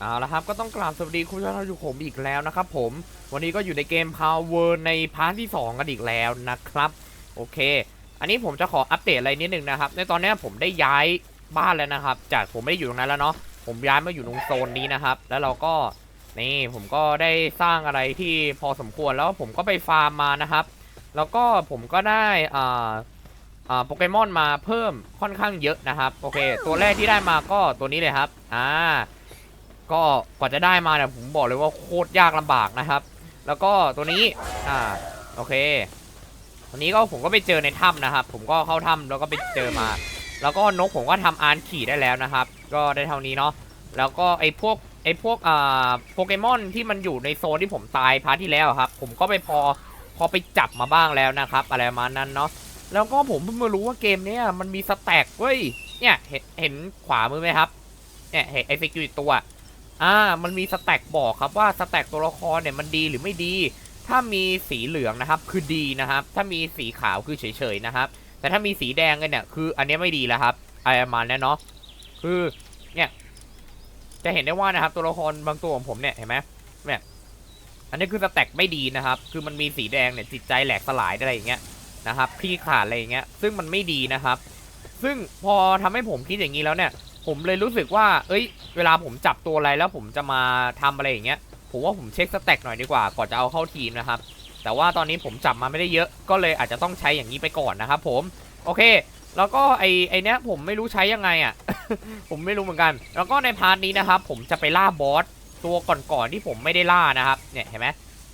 เอาละครับก็ต้องกราบสวัสดีคุณผู้ชมทุกผมอีกแล้วนะครับผมวันนี้ก็อยู่ในเกม Power ในพาร์ทที่ 2 กันอีกแล้วนะครับ โอเค อันนี้ผมจะขออัปเดตอะไรนิดนึงนะครับ ในตอนนี้ผมได้ย้ายบ้านแล้วนะครับ จากผมไม่ได้อยู่ตรงนั้นแล้วเนาะผมย้ายมาอยู่ตรงโซนนี้นะครับ แล้วเราก็นี่ผมก็ได้สร้างอะไรที่พอสมควรแล้วผมก็ไปฟาร์มมานะครับ แล้วก็ผมก็ได้อ่าอ่าโปเกมอนมาเพิ่มค่อนข้างเยอะนะครับโอเค ตัวแรกที่ได้มาก็ตัวนี้เลยครับอ่า ก็กว่าจะได้มาเนี่ยผมบอกเลยว่าโคตรยากลำบากนะครับ แล้วก็ตัวนี้อ่าโอเคตัวนี้ก็ผมก็ไปเจอในถ้ำนะครับ ผมก็เข้าถ้ำแล้วก็ไปเจอมา แล้วก็นกผมก็ทำอานขี่ได้แล้วนะครับ ก็ได้เท่านี้เนาะแล้วก็ไอ้พวกไอ้พวกอ่าโปเกมอนที่มันอยู่ในโซนที่ผมตายพาร์ทที่แล้วครับ ผมก็ไปพอพอไปจับมาบ้างแล้วนะครับ อะไรประมาณนั้นเนาะแล้วก็ผมเพิ่งมารู้ว่าเกมเนี้ยมันมีสแต็กเว้ยเนี่ยเห็นเห็นขวามือไหมครับเนี่ยเห็นไอ้สกิลตัว อ่า มันมีสแต็กบอกครับว่าสแต็กตัวละครเนี่ยมันดีหรือไม่ดี ถ้ามีสีเหลืองนะครับ คือดีนะครับ ถ้ามีสีขาวคือเฉยๆนะครับ แต่ถ้ามีสีแดงเลยเนี่ยคืออันนี้ไม่ดีแล้วครับไอประมาณนี้เนาะคือเนี่ยจะเห็นได้ว่านะครับ ตัวละครบางตัวของผมเนี่ยเห็นไหมเนี่ยอันนี้คือสแต็กไม่ดีนะครับ คือมันมีสีแดงเนี่ยจิตใจแหลกสลายอะไรอย่างเงี้ยนะครับคลี่ขาดอะไรอย่างเงี้ย ซึ่งมันไม่ดีนะครับ ซึ่งพอทำให้ผมคิดอย่างนี้แล้วเนี่ย ผมเลยรู้สึกว่า เอ้ย เวลาผมจับตัวอะไรแล้วผมจะมาทำอะไรอย่างเงี้ย ผมว่าผมเช็คสแต็กหน่อยดีกว่า ก่อนจะเอาเข้าทีมนะครับ แต่ว่าตอนนี้ผมจับมาไม่ได้เยอะ ก็เลยอาจจะต้องใช้อย่างนี้ไปก่อนนะครับผม โอเค แล้วก็ไอไอเนี้ยผมไม่รู้ใช้ยังไงอะ่ะ ผมไม่รู้เหมือนกัน แล้วก็ในพาร์ทนี้นะครับ ผมจะไปล่าบอสตัวก่อนๆที่ผมไม่ได้ล่านะครับ เนี่ยเห็นไหม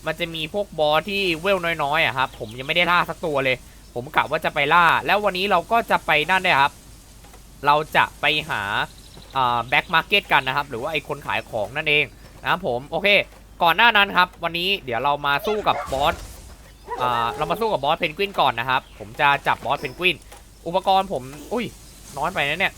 มันจะมีพวกบอสที่เวลน้อยๆอะครับ ผมยังไม่ได้ล่าสักตัวเลย ผมกะว่าจะไปล่า แล้ววันนี้เราก็จะไปนั่นได้ครับ เราจะไปหาแบ็กมาร์เก็ตกันนะครับ หรือว่าไอคนขายของนั่นเองนะครับผมโอเค ก่อนหน้านั้นครับ วันนี้เดี๋ยวเรามาสู้กับบอสเรามาสู้กับบอสเพนกวินก่อนนะครับ ผมจะจับบอสเพนกวิน อุปกรณ์ผม อุ้ย น้อยไปนะเนี่ย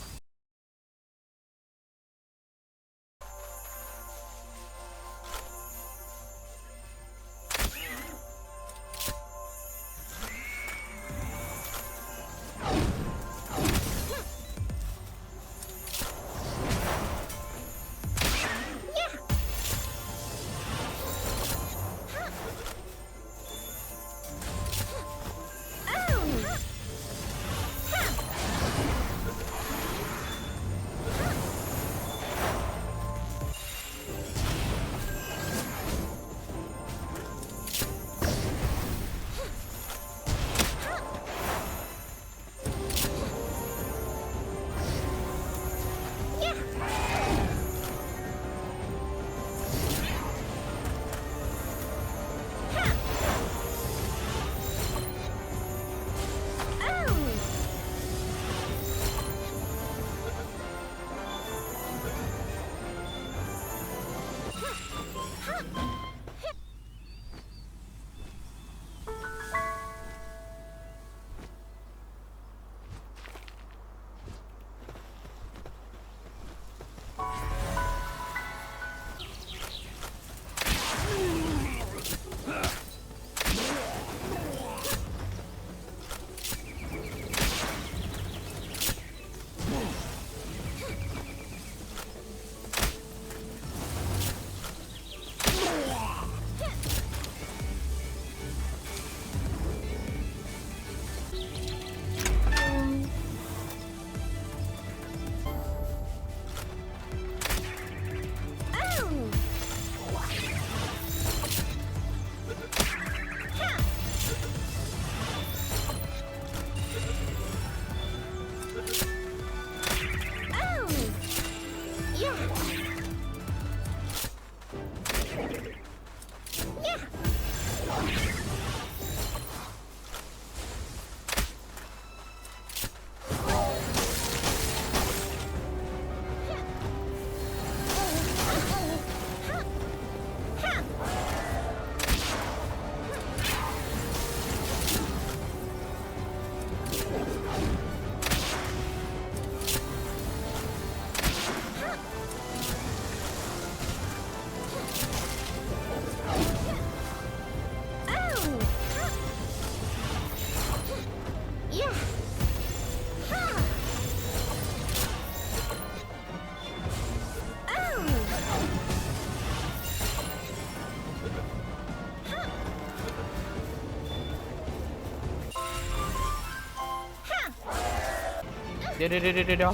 ดี๋ยวเดี๋ยวเดี๋ยวเดี๋ยว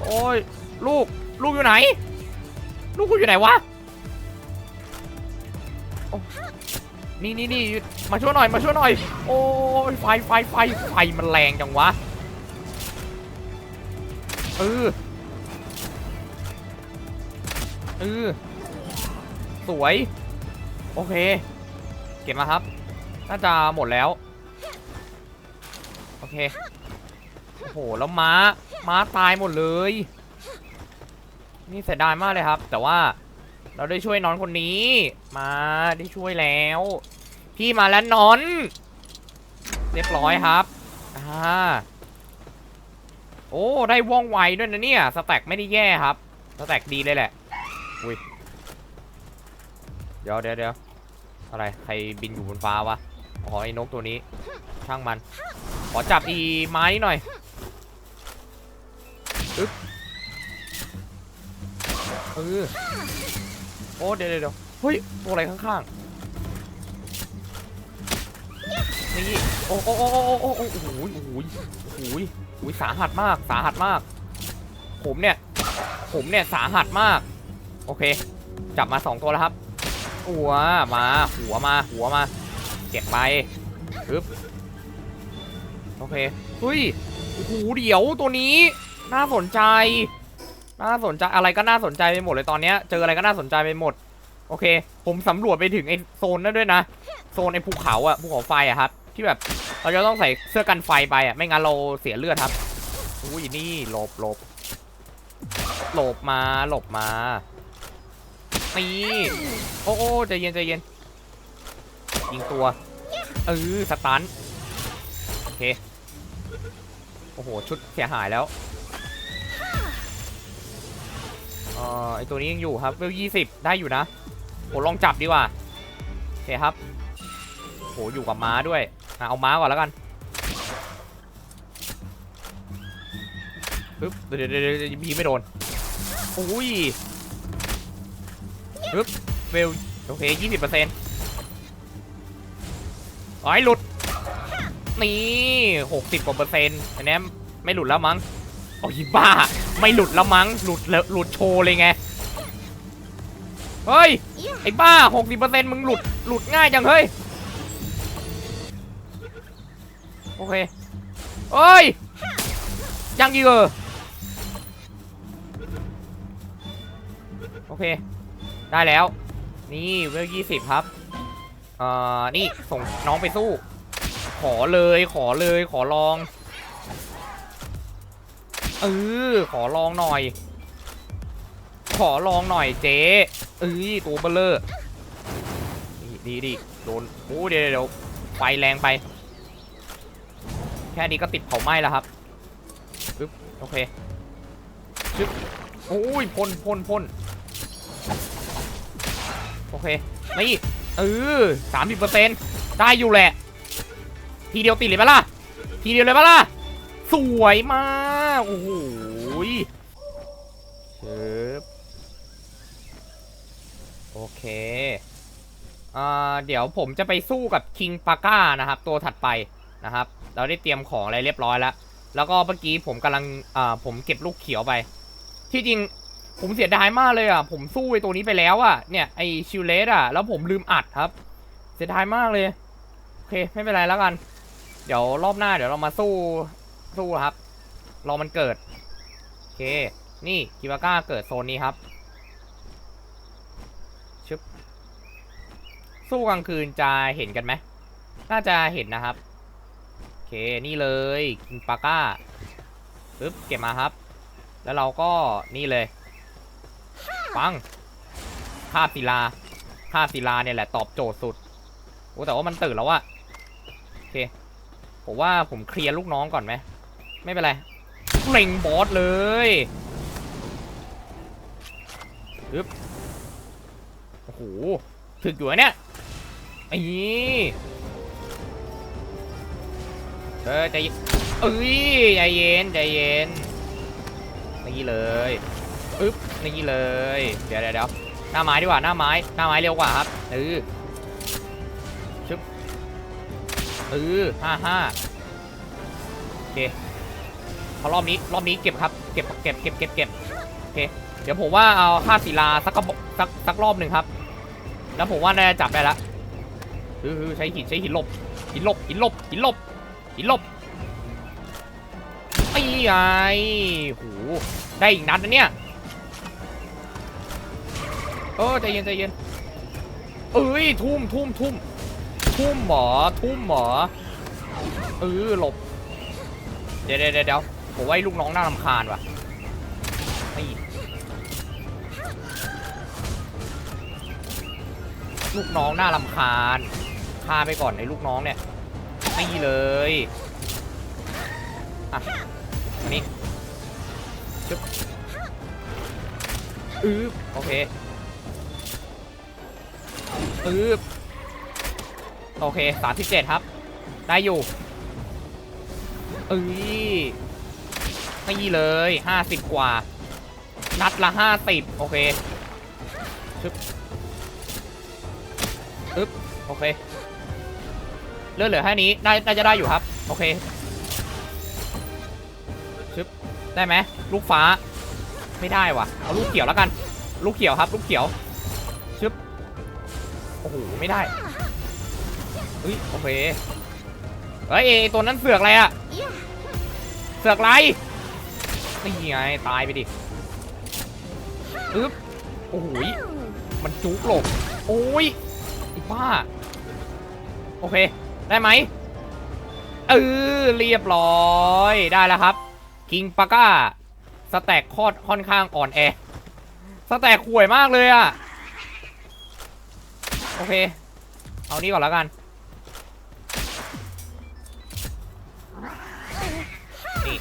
โอ้ยลูกลูกอยู่ไหน ลูกกูอยู่ไหนวะนี่นี่นี่มาช่วยหน่อยมาช่วยหน่อย โอ้ยไฟไฟไฟไฟมันแรงจังวะเออเออสวย โอเค เก็บมาครับ น่าจะหมดแล้ว โอเค โอ้โห แล้วม้า ม้าตายหมดเลย นี่เสียดายมากเลยครับ แต่ว่าเราได้ช่วยนองคนนี้ มาได้ช่วยแล้ว พี่มาแล้วนอน เรียบร้อยครับอ่าโอ้ ได้ว่องไวด้วยนะเนี่ย สแต็กไม่ได้แย่ครับ สแต็กดีเลยแหละ อุ้ย เดี๋ยวเดี๋ยวเดี๋ยวอะไร ใครบินอยู่บนฟ้าวะ อ๋อไอ้นกตัวนี้ ช่างมัน ขอจับอีไม้หน่อยอึ๊บเออโอ้เดี๋ยวเดี๋ยวเฮ้ยตัวอะไรข้างๆนี่โอ้โอ้โอ้โอ้โอ้โอ้โอ้โหโอ้โหโอ้โหโอ้โหสาหัสมากสาหัสมาก ผมเนี่ย ผมเนี่ยสาหัสมาก โอเค จับมาสองตัวแล้วครับหัวมา หัวมา หัวมา เก็บไปปึ๊บโอเคเฮ้ยโอ้โหเดี๋ยวตัวนี้ น่าสนใจ น่าสนใจอะไรก็น่าสนใจไปหมดเลยตอนเนี้ย เจออะไรก็น่าสนใจไปหมด โอเค ผมสำรวจไปถึงไอโซนนั้นด้วยนะ โซนไอภูเขาอะภูเขาไฟอะครับ ที่แบบเราจะต้องใส่เสื้อกันไฟไปอะไม่งั้นเราเสียเลือดครับอุ้ยนี่หลบหลบหลบมาหลบมานี่โอ้โอ้ใจเย็นใจเย็น ยิงตัวเออสตันโอเคโอ้โหชุดเสียหายแล้วเอ่อไอตัวนี้ยังอยู่ครับเวลยี่สิบได้อยู่นะโหลองจับดีกว่าโอเคครับโหอยู่กับม้าด้วยอเอาม้าก่อนแล้วกันปึ๊บเดี๋ยวเดี๋ยวเดี๋ยวพีไม่โดนอุ้ยปึ๊บเวลโอเคยี่สิบเปอร์เซ็นต์ ไอ้หลุด นี่หกสิบกว่าเปอร์เซ็นต์อันนี้ไม่หลุดแล้วมั้งโอ้ยบ้า ไม่หลุดแล้วมั้ง หลุดแล้วหลุดโชว์เลยไง เฮ้ย ไอ้บ้าหกสิบเปอร์เซ็นต์มึงหลุด หลุดง่ายจัง เฮ้ย โอเคเอ้ย ยังอีกเออโอเค ได้แล้ว นี่เวลยี่สิบครับ อ่อนี่ส่งน้องไปสู้ ขอเลยขอเลยขอลองเออขอลองหน่อย ขอลองหน่อยเจ๊เอ้ยตัวเบลเลอร์นี่ดีดีโดนโอ้เดี๋ยวเดี๋ยวไฟแรงไป แค่นี้ก็ติดเผาไหม้แล้วครับปึ๊บโอเคชึบโอ้ยพ่นพ่นพ่นโอเคนี่ เออสามสิบเปอร์เซ็นต์ได้อยู่แหละ ทีเดียวติดเลยปะล่ะ ทีเดียวเลยปะล่ะ สวยมาก โอ้โหเชิบโอเคอ่าเดี๋ยวผมจะไปสู้กับคิงปาก้านะครับ ตัวถัดไปนะครับ เราได้เตรียมของอะไรเรียบร้อยแล้ว แล้วก็เมื่อกี้ผมกำลังอ่าผมเก็บลูกเขียวไป ที่จริง ผมเสียดายมากเลยอะ ผมสู้ไอ้ตัวนี้ไปแล้วอะ เนี่ยไอชิลเลสอะ แล้วผมลืมอัดครับ เสียดายมากเลย โอเค ไม่เป็นไรแล้วกัน เดี๋ยวรอบหน้าเดี๋ยวเรามาสู้สู้ครับ รอมันเกิด โอเค นี่กิบาก้าเกิดโซนนี้ครับชึบสู้กลางคืนจะเห็นกันไหม น่าจะเห็นนะครับ โอเค นี่เลยกิบาก้าปึ๊บเก็บมาครับ แล้วเราก็นี่เลย ปังภาพศิลาภาพศิลาเนี่ยแหละตอบโจทย์สุดโอ้แต่ว่ามันตื่นแล้วอะโอเค ผมว่าผมเคลียร์ลูกน้องก่อนไหม ไม่เป็นไรเล็งบอสเลยอึ๊บโอ้โหถึกอยู่เนี่ยไอ้นี่เออใจเย็นเอ้ยใจเย็นใจเย็นนี่เลย อึ๊บนี่เลย เดี๋ยวเดี๋ยวหน้าไม้ดีกว่าหน้าไม้หน้าไม้เร็วกว่าครับเออชึบเออห้าห้าโอเคพอรอบนี้รอบนี้เก็บครับเก็บเก็บเก็บเก็บเก็บโอเคเดี๋ยวผมว่าเอาค่าศิลาสักกระบอกสักสักรอบหนึ่งครับ แล้วผมว่าน่าจะจับได้ละคืออใช้หินใช้หินลบหินลบหินลบหินลบหินลบไอ้ไงโหได้อีกนัดนะเนี่ย เออใจเย็นใจเย็นเอ้ยทุ่มทุ่มทุ่มทุ่มหมอทุ่มหมอเออหลบ เดี๋ยวเดี๋ยวเดี๋ยวผมว่าไอ้ลูกน้องน่ารำคาญว่ะนี่ลูกน้องน่ารำคาญฆ่าไปก่อนไอ้ลูกน้องเนี่ยนี่เลยอะอันนี้ชึบอือโอเค อือโอเคสามสิบเจ็ดครับ ได้อยู่เอ้ยนี่เลยห้าสิบกว่า นัดละห้าสิบโอเคชึบอึ๊บโอเคเลือดเหลือแค่นี้ได้น่าจะได้อยู่ครับ โอเคชึบได้ไหมลูกฟ้าไม่ได้ว่ะเอาลูกเขียวแล้วกัน ลูกเขียวครับ ลูกเขียว โอ้โหไม่ได้เฮ้ยโอเคเฮ้ยไอตัวนั้นเสือกอะไรอะเสือกไรนี่ไงตายไปดิอึ๊บโอ้โหมันจุกหลบโอ้ยไอ้บ้าโอเค ได้ไหมเออเรียบร้อยได้แล้วครับคิงปาก้าสแต็กคอดค่อนข้างอ่อนแอสแต็กห่วยมากเลยอะ อเค เอานี่ก่อนแล้วกัน นี่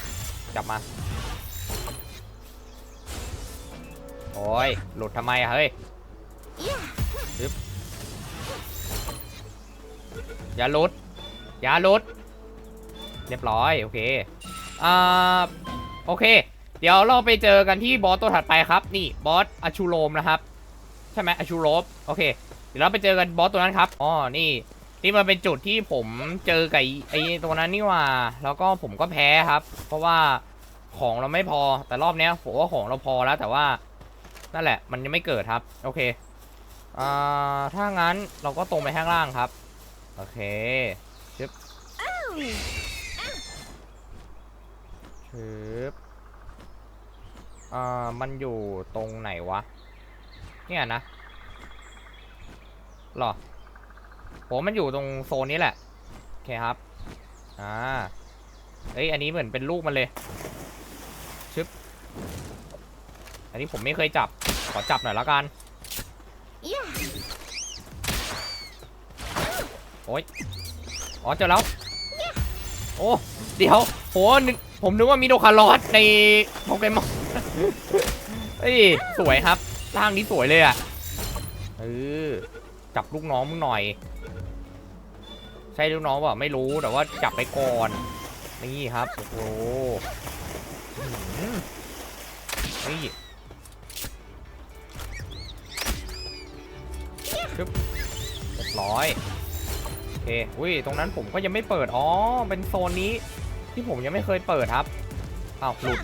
จับมา โอ้ย หลุดทำไมอะเฮ้ยปึ๊บอย่าหลุด อย่าหลุด เรียบร้อย โอเค อ่า โอเค เดี๋ยวเราไปเจอกันที่บอสตัวถัดไปครับ นี่ บอสอชูโรมนะครับ ใช่ไหมอชูโรมโอเค เดี๋ยวเราไปเจอกันบอสตัวนั้นครับ อ๋อ นี่ นี่มันเป็นจุดที่ผมเจอกับไอ้ไอ้ตัวนั้นนี่ว่า แล้วก็ผมก็แพ้ครับ เพราะว่าของเราไม่พอ แต่รอบเนี้ยผมว่าของเราพอแล้ว แต่ว่า นั่นแหละ มันยังไม่เกิดครับ โอเค อ่า ถ้างั้นเราก็ตรงไปข้างล่างครับ โอเคชึบชึบอ่า มันอยู่ตรงไหนวะ เนี่ยนะ หรอผมมันอยู่ตรงโซนนี้แหละ โอเคครับ อ่า เอ้ย อันนี้เหมือนเป็นลูกมันเลย ชึบ อันนี้ผมไม่เคยจับ ขอจับหน่อยแล้วกัน โอ้ย อ๋อ เจอแล้ว โอ้ เดี๋ยวโหผมนึกว่ามีโดคาร์ลอสในโปเกมอนเฮ้ย สวยครับ ร่างนี้สวยเลยอะเออ จับลูกน้องมึงหน่อย ใช่ลูกน้องเปล่าไม่รู้แต่ว่าจับไปก่อน นี่ครับ โอ้โหนี่ชึบเรียบร้อยโอเคอุ้ยตรงนั้นผมก็ยังไม่เปิดอ๋อเป็นโซนนี้ที่ผมยังไม่เคยเปิดครับอ้าวหลุด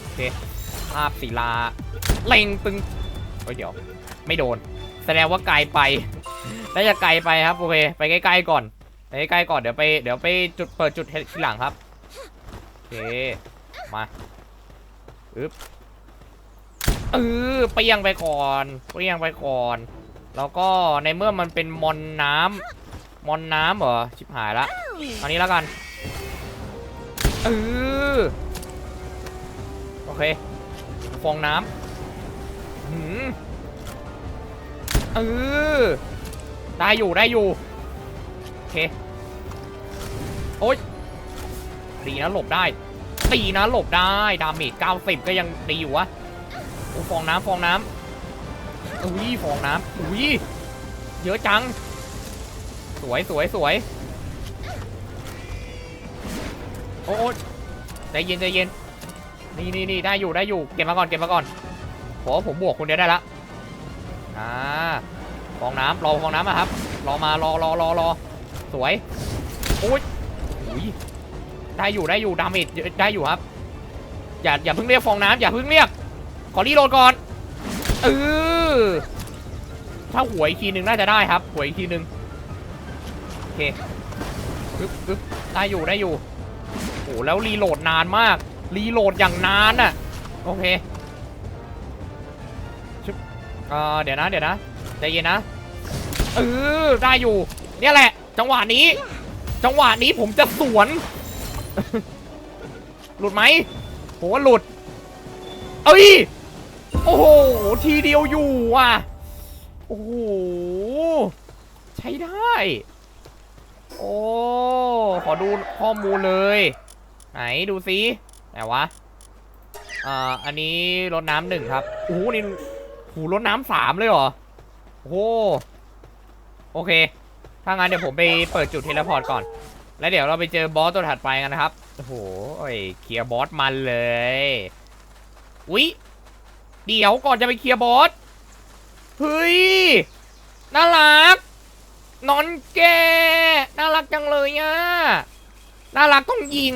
โอเคภาพศิลาเล็งตึงเฮ้ยเดี๋ยว ไม่โดน แสดงว่าไกลไป น่าจะไกลไปครับโอเคไปใกล้ๆก่อนไปใกล้ๆก่อนเดี๋ยวไปเดี๋ยวไปจุดเปิดจุดทีหลังครับโอเคมาอึ๊บเออเปียงไปก่อนเปียงไปก่อน แล้วก็ในเมื่อมันเป็นมอนน้ำมอนน้ำเหรอชิบหายละอันนี้แล้วกันเออโอเคฟองน้ำหืม เออได้อยู่ได้อยู่ โอเค โอ๊ยตีนะหลบได้ตีนะหลบได้ ดาเมจ90 ก็ยังดีอยู่วะโอ้ฟองน้ำฟองน้ำอุ้ยฟองน้ำอุ้ยเยอะจัง สวยสวยสวยโอ้ใจเย็นใจเย็นนี่นี่นี่ได้อยู่ได้อยู่ เก็บมาก่อนเก็บมาก่อนเพราะว่าผมบวกคนเดียวได้ละ อ่าฟองน้ำรอฟองน้ำอะครับ รอมารอรอรอรอสวยโอ้ยอุ้ยได้อยู่ได้อยู่ดาเมจได้อยู่ครับ อย่าอย่าเพิ่งเรียกฟองน้ำอย่าเพิ่งเรียก ขอรีโหลดก่อนเออถ้าหวยอีกทีหนึ่งน่าจะได้ครับหวยอีกทีหนึ่งโอเคปึ๊บปึ๊บได้อยู่ได้อยู่โอ้แล้วรีโหลดนานมาก รีโหลดอย่างนานอะ โอเค เออเดี๋ยวนะเดี๋ยวนะใจเย็นนะเออได้อยู่ เนี่ยแหละ จังหวะนี้ จังหวะนี้ผมจะสวน หลุดไหมผมว่าหลุด เอ้ยโอ้โหทีเดียวอยู่ว่ะโอ้โหใช้ได้ โอ้ขอดูข้อมูลเลย ไหนดูซิไหนวะอ่าอันนี้รดน้ำหนึ่งครับโอ้โหนี่ หูรดน้ำสามเลยเหรอ โอ้โหโอเค ถ้างั้นเดี๋ยวผมไปเปิดจุดเทเลพอร์ตก่อน แล้วเดี๋ยวเราไปเจอบอสตัวถัดไปกันนะครับ โอ้โหเคลียร์บอสมันเลย อุ๊ย เดี๋ยวก่อนจะไปเคลียร์บอส เฮ้ย น่ารัก นอนแก น่ารักจังเลยอะ น่ารักต้องยิง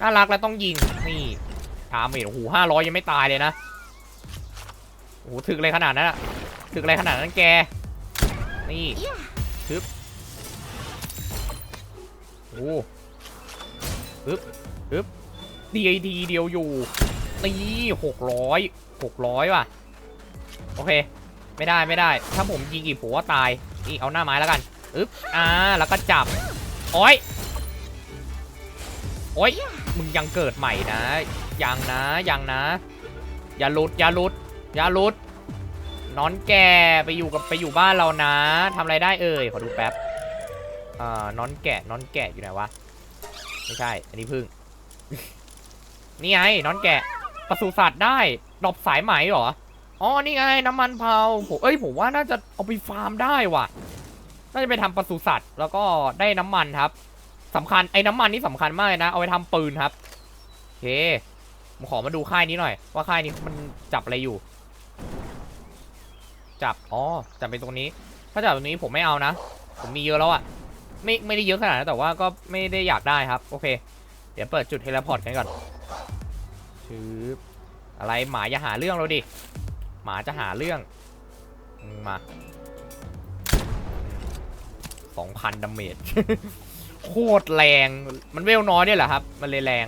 น่ารักแล้วต้องยิง นี่ถามเห็นโอ้โหห้าร้อยยังไม่ตายเลยนะ โอ้โหถึกเลยขนาดนั้นอะถึกอะไรขนาดนั้นแก นี่ชึบโอ้ฮึบฮึบดีไอดีเดียวอยู่นี่หกร้อยหกร้อยว่ะ โอเค ไม่ได้ไม่ได้ ถ้าผมยิงอีกผมว่าตาย นี่เอาหน้าไม้แล้วกันอึ๊บ อ่า แล้วก็จับ โอ้ย โอ้ย มึงยังเกิดใหม่นะ ยังนะ ยังนะ อย่าหลุด อย่าหลุด ยาลุดนอนแกไปอยู่กับไปอยู่บ้านเรานะทำอะไรได้เอ่ยขอดูแป๊บอ่านอนแกะนอนแกะอยู่ไหนวะไม่ใช่ อันนี้พึ่ง นี่ไงนอนแกะปศุสัตว์ได้ดรอปสายไหมเหรออ๋อนี่ไงน้ำมันเผาผมเอ้ยผมว่าน่าจะเอาไปฟาร์มได้ว่ะน่าจะไปทำปศุสัตว์แล้วก็ได้น้ำมันครับสำคัญไอ้น้ำมันนี่สำคัญมากเลยนะเอาไปทำปืนครับโอเคผมขอมาดูค่ายนี้หน่อย ว่าค่ายนี้มันจับอะไรอยู่ จับ อ๋อ จับไปตรงนี้ ถ้าจับตรงนี้ผมไม่เอานะ ผมมีเยอะแล้วอะไม่ ไม่ได้เยอะขนาดนั้นแต่ว่าก็ไม่ได้อยากได้ครับ โอเค เดี๋ยวเปิดจุดเทเลพอร์ตกันก่อนชืบอะไรหมาอย่าหาเรื่องเราดิ หมาจะหาเรื่อง มาสองพันดาเมจ โคตรแรง มันเวลน้อยด้วยเหรอครับ มันเลยแรง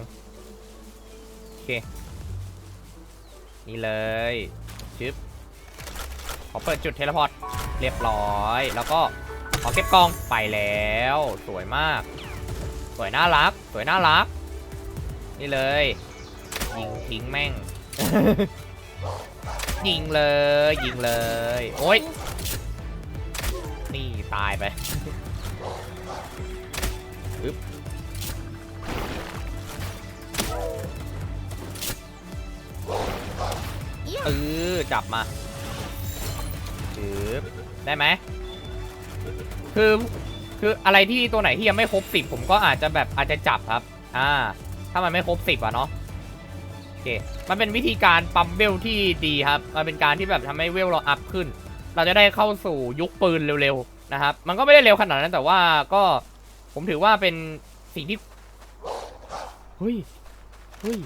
โอเค นี่เลยชึบ อเปิดจุดเทเลพอร์ตเรียบร้อย แล้วก็ขอเก็บกองไปแล้ว สวยมาก สวยน่ารัก สวยน่ารัก นี่เลยยิงทิ้งแม่ง ยิงเลย ยิงเลย โอ้ยนี่ตายไปปึ๊บเออจับมา ได้ไหมคือคืออะไรที่ตัวไหนที่ยังไม่ครบสิบผมก็อาจจะแบบอาจจะจับครับ อ่า ถ้ามันไม่ครบสิบอะเนาะโอเคมันเป็นวิธีการปั๊มเวลที่ดีครับ มันเป็นการที่แบบทำให้เวลเราอัพขึ้น เราจะได้เข้าสู่ยุคปืนเร็วๆนะครับ มันก็ไม่ได้เร็วขนาดนั้นแต่ว่าก็ผมถือว่าเป็นสิ่งที่เฮ้ยเฮ้ย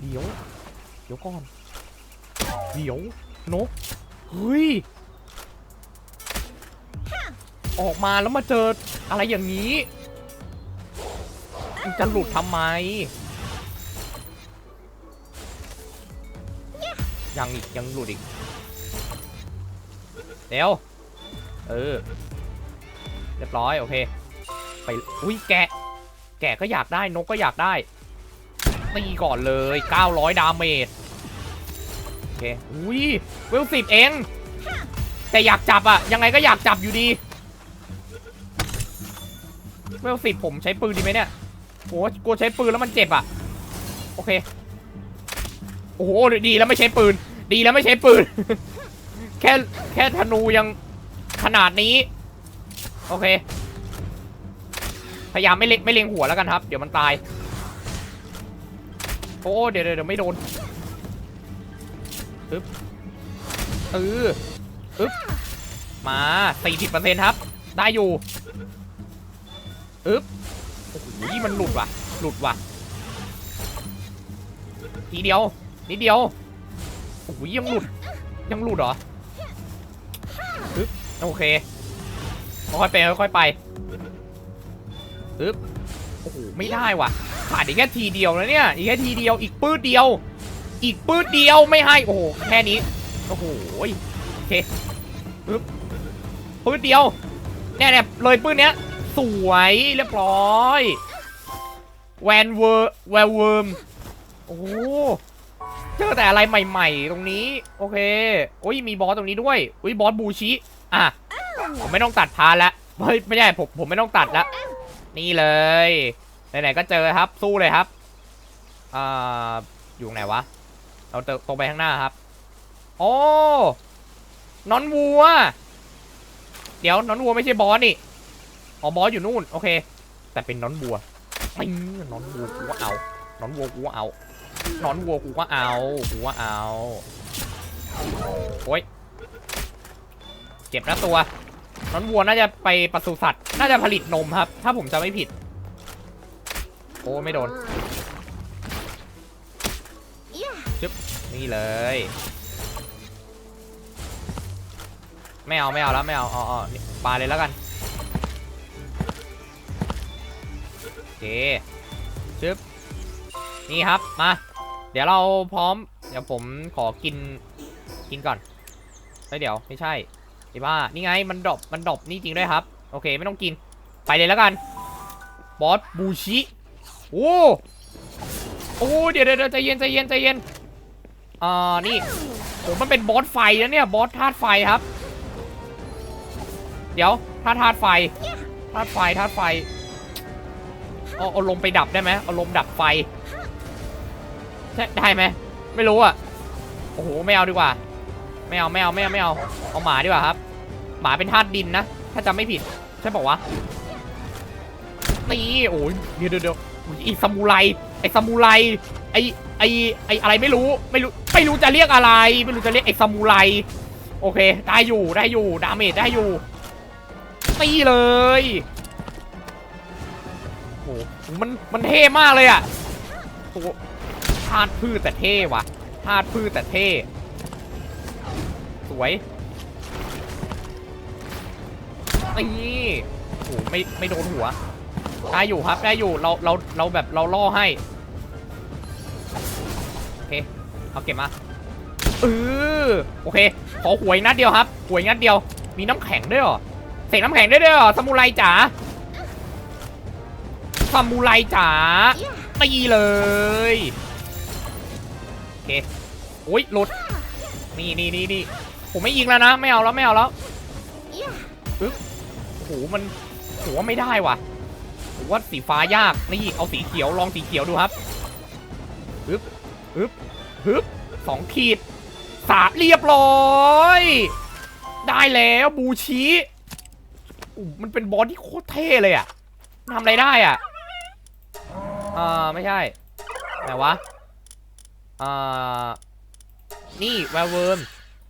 เดี๋ยวเดี๋ยวก่อนเดี๋ยวนก เฮ้ย ออกมาแล้วมาเจออะไรอย่างนี้ มันจะหลุดทำไม ยังอีก ยังหลุดอีก เดี๋ยว เออ เรียบร้อย โอเค ไป อุ้ยแกะ แกะก็อยากได้ นกก็อยากได้ตีก่อนเลย 900 ดาเมจ เคอุ้ยเวลสิบเองแต่อยากจับอะยังไงก็อยากจับอยู่ดีเวลสิบผมใช้ปืนดีไหมเนี่ยโอ้กลัวใช้ปืนแล้วมันเจ็บอะโอเคโอ้โหดีแล้วไม่ใช้ปืน ดีแล้วไม่ใช้ปืน แค่แค่ธนูยังขนาดนี้ โอเค พยายามไม่เล็งไม่เล็งหัวแล้วกันครับ เดี๋ยวมันตาย โอ้เดี๋ยวเดี๋ยวไม่โดน อึ๊บเอออึ๊บมาสี่สิบเปอร์เซ็นต์ครับ ได้อยู่อึ๊บโอ้โหมันหลุดว่ะ หลุดว่ะ ทีเดียว นิดเดียว โอ้โหยังหลุด ยังหลุดเหรอปึ๊บโอเค ค่อยไปค่อยไปปึ๊บโอ้โห ไม่ได้ว่ะขาดอีกแค่ทีเดียวนะเนี่ย อีกแค่ทีเดียว อีกปื้ดเดียว อีกปื้ดเดียวไม่ให้โอ้โหแค่นี้โอ้โหโอเคปึ๊บปื้ดเดียวแน่ๆเลยปื้ดเนี้ย สวยเรียบร้อยแวนเวอร์แวร์เวิร์มโอ้เจอแต่อะไรใหม่ๆ ตรงนี้ โอเคโอ้ยมีบอสตรงนี้ด้วยอุ้ยบอสบูชิอะผมไม่ต้องตัดพาละเฮ้ยไม่ใช่ผมผมไม่ต้องตัดละนี่เลยไหนๆก็เจอครับสู้เลยครับอ่าอยู่ไหนวะ เราตรงไปข้างหน้าครับ โอ้นอนวัว เดี๋ยวนอนวัวไม่ใช่บอสนี่ อ๋อบอสอยู่นู่น โอเค แต่เป็นนอนวัวไม่นอนวัวกูว่าเอานอนวัวกูว่าเอานอนวัวกูว่าเอากูว่าเอาโอ้ยเจ็บนะตัวนอนวัวน่าจะไปปศุสัตว์ น่าจะผลิตนมครับ ถ้าผมจะไม่ผิด โอ้ไม่โดน นี่เลย ไม่เอาไม่เอาแล้วไม่เอาอ๋ออ๋อนี่ปาเลยแล้วกันโอเคชึบนี่ครับมา เดี๋ยวเราพร้อม เดี๋ยวผมขอกินกินก่อนเฮ้ยเดี๋ยวไม่ใช่ไอ้บ้านี่ไงมันดรอปมันดรอปนี่จริงด้วยครับ โอเคไม่ต้องกินไปเลยแล้วกันบอสบูชิโอ้โอ้เดี๋ยวเดี๋ยวใจเย็นใจเย็นใจเย็น อ่านี่โอ้มันเป็นบอสไฟนะเนี่ยบอสธาตุไฟครับ เดี๋ยวธาตุธาตุไฟธาตุไฟธาตุไฟเอาเอาลมไปดับได้ไหมเอาลมดับไฟใช่ได้ไหมไม่รู้อะโอ้โหไม่เอาดีกว่า ไม่เอาไม่เอาไม่เอาไม่เอาเอาหมาดีกว่าครับ หมาเป็นธาตุดินนะ ถ้าจำไม่ผิดใช่บอกวะนี่โอ้ยเดี๋ยวเดี๋ยวเดี๋ยวไอ้ซามูไรไอ้ซามูไรไอ้ไอ้ไอ้อะไรไม่รู้ไม่รู้ ไม่รู้จะเรียกอะไร ไม่รู้จะเรียกไอ้ซามูไร โอเค ได้อยู่ได้อยู่ ดาเมจได้อยู่ ตีเลยโอ้โหมันมันเท่มากเลยอะโอ้โหธาตุพืชแต่เท่ว่ะธาตุพืชแต่เท่ สวยนี่โอ้โหไม่ไม่โดนหัว ได้อยู่ครับได้อยู่เราเราเราแบบเราล่อให้ เอาเก็บมาเออโอเค ขอหวยนัดเดียวครับหวยนัดเดียว มีน้ำแข็งด้วยเหรอเสกน้ำแข็งได้ด้วยเหรอสมุไรจ๋าสมุไรจ๋าตีเลยโอเคโอ้ยหลุดนี่นี่นี่นี่ผมไม่ยิงแล้วนะไม่เอาแล้วไม่เอาแล้วปึ๊บโอ้โหมันโหไม่ได้ว่ะผมว่าสีฟ้ายากนี่เอาสีเขียวลองสีเขียวดูครับปึ๊บปึ๊บ ปึ๊บสองขีดสามเรียบร้อย ได้แล้วบูชิอู้มันเป็นบอสที่โคตรเท่เลยอะทำอะไรได้อะอ่าไม่ใช่ไหนวะอ่านี่แวร์เวิร์ม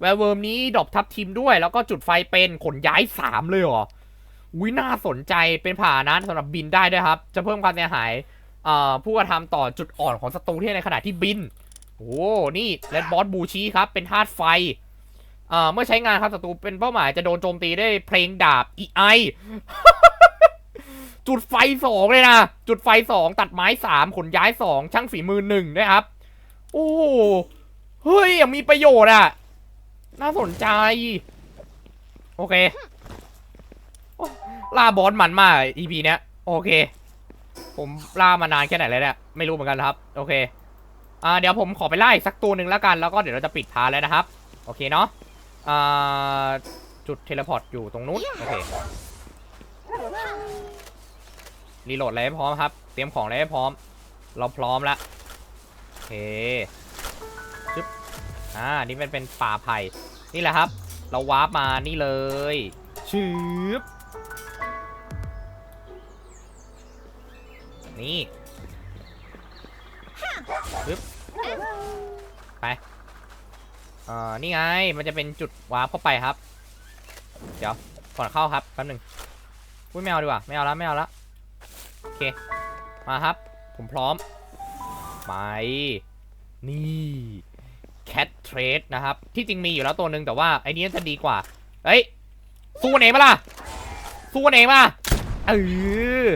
แวร์เวิร์มนี้ดรอปทับทีมด้วย แล้วก็จุดไฟเป็นขนย้ายสามเลยเหรอวิน่าสนใจเป็นผ่านะสำหรับบินได้ด้วยครับ จะเพิ่มความเสียหายอ่าผู้กระทำต่อจุดอ่อนของศัตรูที่ในขณะที่บิน โอ้นี่เลดบอสบูชีครับ เป็นธาตุไฟอ่าเมื่อใช้งานครับศัตรูเป็นเป้าหมายจะโดนโจมตีด้วยเพลงดาบอีไอจุดไฟสองเลยนะ จุดไฟสองตัดไม้สามขนย้ายสองช่างฝีมือหนึ่งนะครับ โอ้โหเฮ้ยยังมีประโยชน์อะ น่าสนใจ โอเคอล่าบอสมันมาก EP เนี้ย โอเค ผมล่ามานานแค่ไหนแล้วเนี่ย ไม่รู้เหมือนกันครับ โอเค อ่าเดี๋ยวผมขอไปไล่สักตัวหนึ่งแล้วกัน แล้วก็เดี๋ยวเราจะปิดพาร์ทแล้วนะครับ โอเคเนาะอ่าจุดเทเลพอร์ตอยู่ตรงนู้น โอเค รีโหลดอะไรให้พร้อมครับ เตรียมของอะไรให้พร้อม เราพร้อมล้วโอเคชึบอ่า นี่มันเป็นป่าไผ่ นี่แหละครับ เราวาร์ปมานี่เลยชืบนี่ เอ่อนี่ไง มันจะเป็นจุดวาร์ปเข้าไปครับ เดี๋ยว ก่อนเข้าครับ แป๊บหนึ่งอุ้ยไม่เอาดีกว่า ไม่เอาแล้วไม่เอาแล้วโอเค มาครับ ผมพร้อม ไป นี่ cat trade นะครับ ที่จริงมีอยู่แล้วตัวหนึ่งแต่ว่าไอ้นี้จะดีกว่า เฮ้ย สู้กันเองปะล่ะ สู้กันเองปะเออ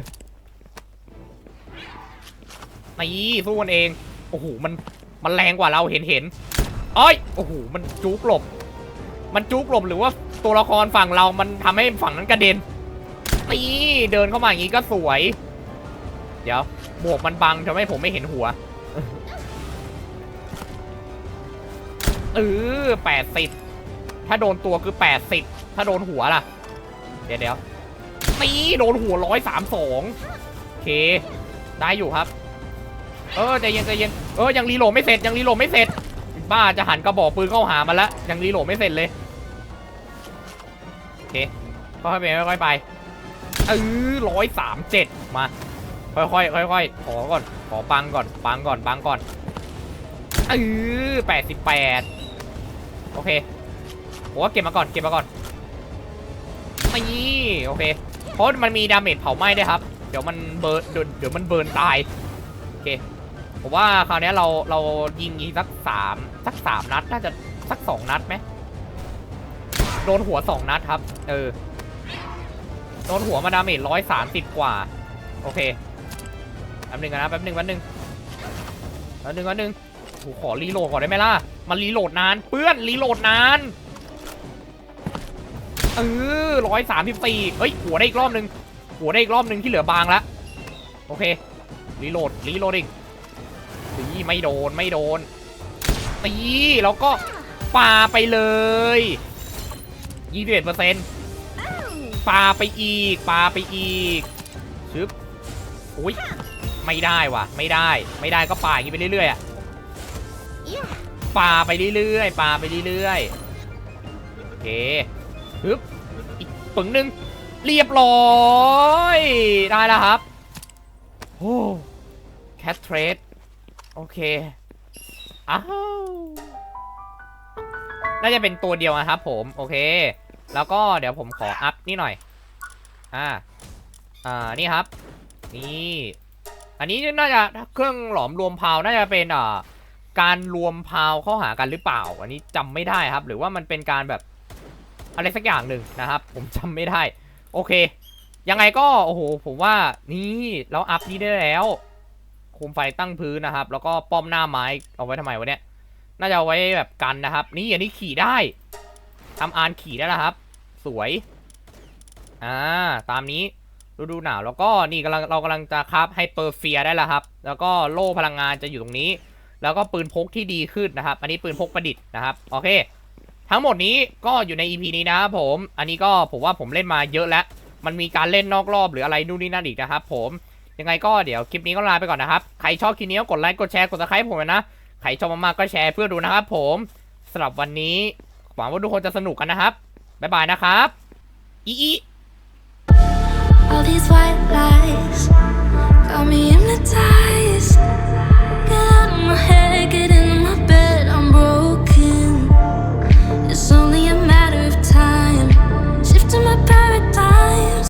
นี่สู้กันเอง โอ้โห มัน มันแรงกว่าเราเห็นเห็นอ้อย โอ้โห มันจุกหลบ มันจุกหลบหรือว่าตัวละครฝั่งเรา มันทำให้ฝั่งนั้นกระเด็นนี่เดินเข้ามาอย่างนี้ก็สวย เดี๋ยวหมวกมันบังทำให้ผมไม่เห็นหัว เออแปดสิบถ้าโดนตัวคือแปดสิบถ้าโดนหัวล่ะ เดี๋ยวเดี๋ยวนี่โดนหัวร้อยสามสองโอเค ได้อยู่ครับ เออใจเย็นใจเย็นเออยังรีโหลดไม่เสร็จยังรีโหลดไม่เสร็จบ้าจะหันกระบอกปืนเข้าหามันแล้วยังรีโหลดไม่เสร็จเลยโอเคค่อยๆไปค่อยๆไปเออร้อยสามเจ็ดมา ค่อยๆค่อยๆขอก่อนขอปังก่อนปังก่อนปังก่อนเออแปดสิบแปดโอเคผมว่าเก็บมาก่อนเก็บมาก่อนนี่โอเคเพราะมันมีดาเมจเผาไหม้ด้วยครับ เดี๋ยวมันเบิร์นเดี๋ยวเดี๋ยวมันเบิร์นตายโอเค ผมว่าคราวนี้เราเรายิงอีกสักสามสักสามนัดน่าจะสักสองนัดไหมโดนหัวสองนัดครับ เออ โดนหัวมาดาเมจร้อยสามสิบกว่า โอเคแป๊บหนึงนะแป๊บหนึงแป๊บหนึงแป๊บหนึงแป๊บหนึงโอ้โหขอรีโหลดก่อนได้ไหมล่ะ มันรีโหลดนาน เปื้อนรีโหลดนาน เออร้อยสามสิบสี่เฮ้ย หัวได้อีกรอบหนึง หัวได้อีกรอบหนึงที่เหลือบางแล้วโอเค รีโหลด รีโหลดอีก ตีไม่โดนไม่โดนตีแล้วก็ปาไปเลยยี่สิบเอ็ดเปอร์เซนต์ปาไปอีกปาไปอีกชึบอุ้ยไม่ได้ว่ะ ไม่ได้ ไม่ได้ก็ป่าอย่างนี้ไปเรื่อยๆอะปาไปเรื่อยๆปาไปเรื่อยๆโอเคฮึบอีกปึงหนึ่งเรียบร้อย ได้แล้วครับโอ้แคทเทรด โอเค อ้าว น่าจะเป็นตัวเดียวนะครับผม โอเค แล้วก็เดี๋ยวผมขออัพนี่หน่อย อ่า อ่า นี่ครับ นี่ อันนี้น่าจะเครื่องหลอมรวมพาวน่าจะเป็นอ่าการรวมพาวเข้าหากันหรือเปล่า อันนี้จำไม่ได้ครับ หรือว่ามันเป็นการแบบอะไรสักอย่างหนึ่งนะครับ ผมจำไม่ได้ โอเค ยังไงก็โอ้โห ผมว่านี่เราอัพนี้ได้แล้ว โคมไฟตั้งพื้นนะครับ แล้วก็ป้อมหน้าไม้เอาไว้ทำไมวะเนี่ย น่าจะเอาไว้แบบกันนะครับ นี่อันนี้ขี่ได้ทำอานขี่ได้แล้วครับ สวย อ่า ตามนี้ฤดูหนาวแล้วก็นี่กำลังเรากำลังจะคราฟไฮเปอร์เฟียได้แล้วครับ แล้วก็โล่พลังงานจะอยู่ตรงนี้ แล้วก็ปืนพกที่ดีขึ้นนะครับ อันนี้ปืนพกประดิษฐ์นะครับ โอเค ทั้งหมดนี้ก็อยู่ใน EP นี้นะครับผม อันนี้ก็ผมว่าผมเล่นมาเยอะแล้ว มันมีการเล่นนอกรอบหรืออะไรนู่นนี่นั่นอีกนะครับผม ยังไงก็เดี๋ยวคลิปนี้ก็ลาไปก่อนนะครับ ใครชอบคลิปนี้ก็กดไลค์กดแชร์กดติดตามผมนะ ใครชอบมากๆก็แชร์เพื่อดูนะครับผมสำหรับวันนี้หวังว่าทุกคนจะสนุกกันนะครับ บ๊ายบายนะครับอีอี